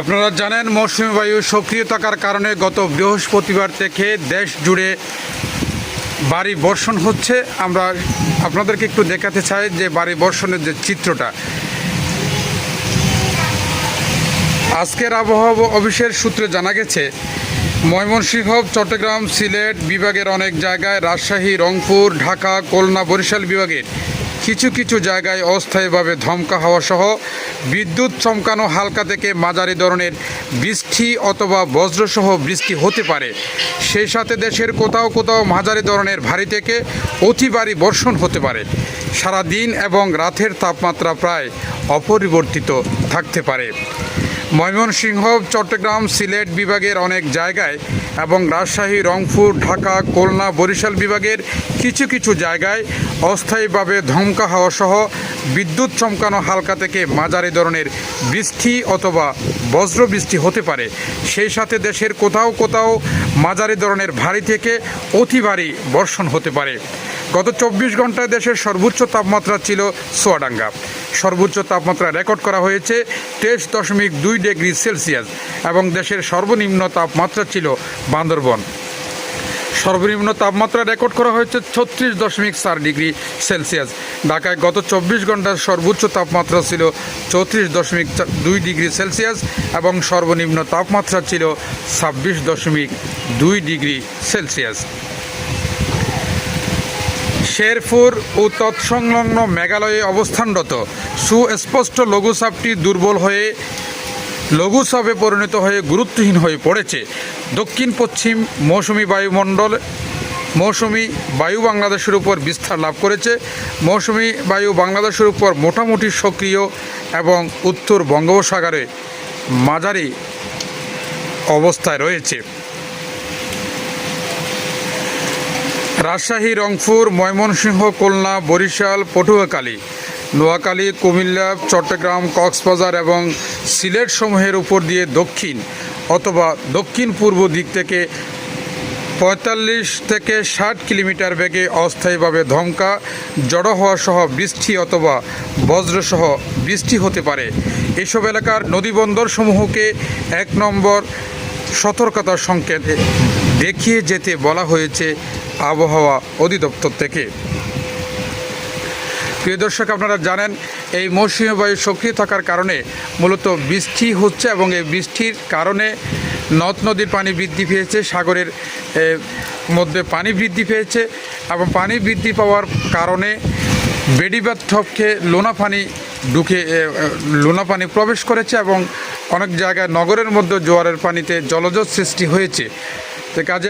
আপনারা জানেন, মৌসুমী বায়ু সক্রিয় থাকার কারণে গত বৃহস্পতিবার থেকে দেশ জুড়ে বাড়ি বর্ষণ হচ্ছে। আমরা আপনাদেরকে একটু দেখাতে চাই যে বাড়ি বর্ষণের যে চিত্রটা। আজকের আবহাওয়া অফিসের সূত্রে জানা গেছে, ময়মনসিংহ, চট্টগ্রাম, সিলেট বিভাগের অনেক জায়গায় রাজশাহী, রংপুর, ঢাকা, খুলনা, বরিশাল বিভাগের কিছু কিছু জায়গায় অস্থায়ীভাবে ধমকা হাওয়া সহ বিদ্যুৎ চমকানো হালকা থেকে মাঝারি ধরনের বৃষ্টি অথবা বজ্রসহ বৃষ্টি হতে পারে। সেই সাথে দেশের কোথাও কোথাও মাঝারি ধরনের ভারী থেকে অতি ভারী বর্ষণ হতে পারে। সারা দিন এবং রাতের তাপমাত্রা প্রায় অপরিবর্তিত থাকতে পারে। ময়মনসিংহ, চট্টগ্রাম, সিলেট বিভাগের অনেক জায়গায় এবং রাজশাহী, রংপুর, ঢাকা, খুলনা, বরিশাল বিভাগের কিছু কিছু জায়গায় অস্থায়ীভাবে ধমকা হাওয়া সহ বিদ্যুৎ চমকানো হালকা থেকে মাঝারি ধরনের বৃষ্টি অথবা বজ্র বৃষ্টি হতে পারে। সেই সাথে দেশের কোথাও কোথাও মাঝারি ধরনের ভারী থেকে অতি ভারী বর্ষণ হতে পারে। গত চব্বিশ ঘন্টায় দেশের সর্বোচ্চ তাপমাত্রা ছিল সোয়াডাঙ্গা। সর্বোচ্চ তাপমাত্রা রেকর্ড করা হয়েছে তেইশ দশমিক দুই ডিগ্রি সেলসিয়াস এবং দেশের সর্বনিম্ন তাপমাত্রা ছিল বান্দরবন। সর্বনিম্ন তাপমাত্রা রেকর্ড করা হয়েছে ছত্রিশ দশমিক চার ডিগ্রি সেলসিয়াস। ঢাকায় গত চব্বিশ ঘণ্টার সর্বোচ্চ তাপমাত্রা ছিল চৌত্রিশ দশমিক দুই ডিগ্রি সেলসিয়াস এবং সর্বনিম্ন তাপমাত্রা ছিল ছাব্বিশ দশমিক দুই ডিগ্রি সেলসিয়াস। শেরপুর ও তৎসংলগ্ন মেঘালয়ে অবস্থানরত সুস্পষ্ট লঘুচাপটি দুর্বল হয়ে, লঘুচাপে পরিণত হয়ে গুরুত্বহীন হয়ে পড়েছে। দক্ষিণ পশ্চিম মৌসুমি বায়ুমণ্ডল, মৌসুমি বায়ু বাংলাদেশের উপর বিস্তার লাভ করেছে। মৌসুমি বায়ু বাংলাদেশের উপর মোটামুটি সক্রিয় এবং উত্তর বঙ্গোপসাগরে মাঝারি অবস্থায় রয়েছে। রাজশাহী, রংপুর, ময়মনসিংহ, খুলনা, বরিশাল, পটুয়াখালী, নোয়াখালী, কুমিল্লা, চট্টগ্রাম, কক্সবাজার এবং সিলেট সমূহের উপর দিয়ে দক্ষিণ অথবা দক্ষিণ পূর্ব দিক থেকে পঁয়তাল্লিশ থেকে ষাট কিলোমিটার বেগে অস্থায়ীভাবে ধমকা, জড়ো হওয়া সহ বৃষ্টি অথবা বজ্রসহ বৃষ্টি হতে পারে। এসব এলাকার নদীবন্দর সমূহকে এক নম্বর সতর্কতার সংকেত দেখিয়ে যেতে বলা হয়েছে আবহাওয়া অধিদপ্তর থেকে। প্রিয় দর্শক, আপনারা জানেন, এই মৌসুমী বায়ু সক্রিয় থাকার কারণে মূলত বৃষ্টি হচ্ছে এবং এই বৃষ্টির কারণে নদ নদীর পানি বৃদ্ধি পেয়েছে, সাগরের মধ্যে পানি বৃদ্ধি পেয়েছে এবং পানি বৃদ্ধি পাওয়ার কারণে বেডিবাদ ঠপকে লোনা পানি ঢুকে লোনা পানি প্রবেশ করেছে এবং অনেক জায়গায় নগরের মধ্যে জোয়ারের পানিতে জলজ সৃষ্টি হয়েছে। তো কাজে